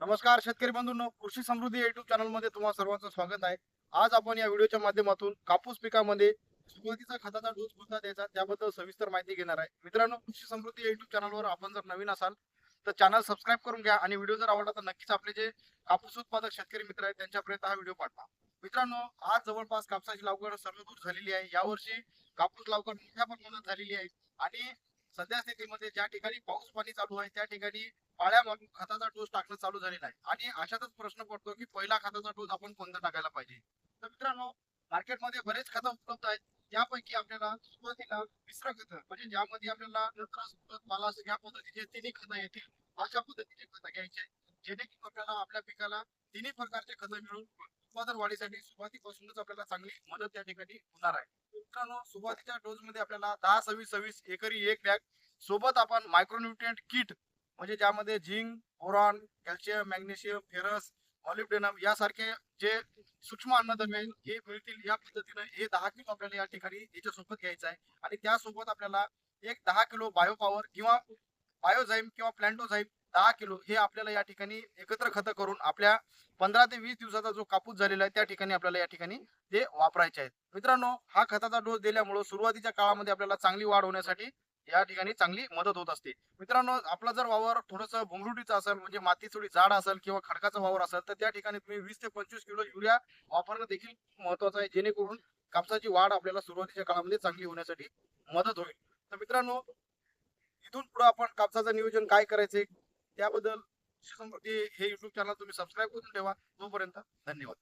नमस्कार शेतकरी बंधूंनो कृषी समृद्धी युट्यूब चॅनलमध्ये तुम्हा सर्वांचं स्वागत आहे. आज आपण या व्हिडिओच्या माध्यमातून कापूस पिकामध्ये सुरुवातीचा खताचा डोस कोणता द्यायचा त्याबद्दल सविस्तर माहिती घेणार आहे. मित्रांनो कृषी समृद्धी युट्यूब चॅनलवर आपण जर नवीन असाल तर चॅनल सबस्क्राईब करून घ्या आणि व्हिडिओ जर आवडला तर नक्कीच आपले जे कापूस उत्पादक शेतकरी मित्र आहेत त्यांच्यापर्यंत हा व्हिडिओ पाठवा. मित्रांनो आज जवळपास कापसाची लागवड सर्व दूर झालेली आहे. यावर्षी कापूस लागवड मोठ्या प्रमाणात झालेली आहे. आणि सध्या स्थितीमध्ये ज्या ठिकाणी पाऊस पाणी चालू आहे त्या ठिकाणी पाळ्या मारून खताचा डोस टाकणं चालू झालेला आहे. आणि अशातच प्रश्न पडतो की पहिला खताचा डोस आपण कोणता टाकायला पाहिजे? तर मित्रांनो मार्केटमध्ये बरेच खतं उपलब्ध आहेत. त्यापैकी आपल्याला सुरुवातीला मिश्र खत म्हणजे ज्यामध्ये आपल्याला नत्रस या पद्धतीचे तिन्ही खतं येतील. अशा पद्धतीचे खतं घ्यायचे जेणेकरून आपल्याला आपल्या पिकाला तिन्ही प्रकारचे खत मिळून उत्पादन वाढीसाठी सुरुवातीपासूनच आपल्याला चांगली मदत त्या ठिकाणी होणार आहे. मित्रांनो सुरुवातीच्या डोस मध्ये आपल्याला दहा सव्वीस सव्वीस एकरी एक बॅग सोबत आपण मायक्रोन्युट्रिएंट किट म्हणजे ज्यामध्ये zinc boron calcium magnesium ferrous molybdenum यासारखे जे सूक्ष्म अन्नद्रव्य हे मिळतील या पद्धतीनं हे दहा किलो आपल्याला या ठिकाणी याच्यासोबत घ्यायचं आहे. आणि त्यासोबत आपल्याला एक दहा किलो बायोपॉवर किंवा बायोझाईम किंवा प्लॅन्टोझाईम दहा किलो हे आपल्याला या ठिकाणी एकत्र खतं करून आपल्या पंधरा ते वीस दिवसाचा जो कापूस झालेला आहे त्या ठिकाणी आपल्याला या ठिकाणी ते वापरायचे आहेत. मित्रांनो हा खताचा डोस दिल्यामुळे सुरुवातीच्या काळामध्ये आपल्याला चांगली वाढ होण्यासाठी या ठिकाणी चांगली मदत होत असते. मित्रांनो आपला जर वावर थोडस भुंगरुटीचा असेल म्हणजे माती थोडी जाड असेल किंवा खडकाचा वावर असेल तर त्या ठिकाणी तुम्ही वीस ते पंचवीस किलो युरिया वापरणं देखील महत्वाचं आहे. जेणेकरून कापसाची वाढ आपल्याला सुरुवातीच्या काळामध्ये चांगली होण्यासाठी मदत होईल. तर मित्रांनो इथून पुढे आपण कापसाचं नियोजन काय करायचे त्याबद्दल हे युट्यूब चॅनल तुम्ही सबस्क्राईब करून ठेवा. तोपर्यंत धन्यवाद.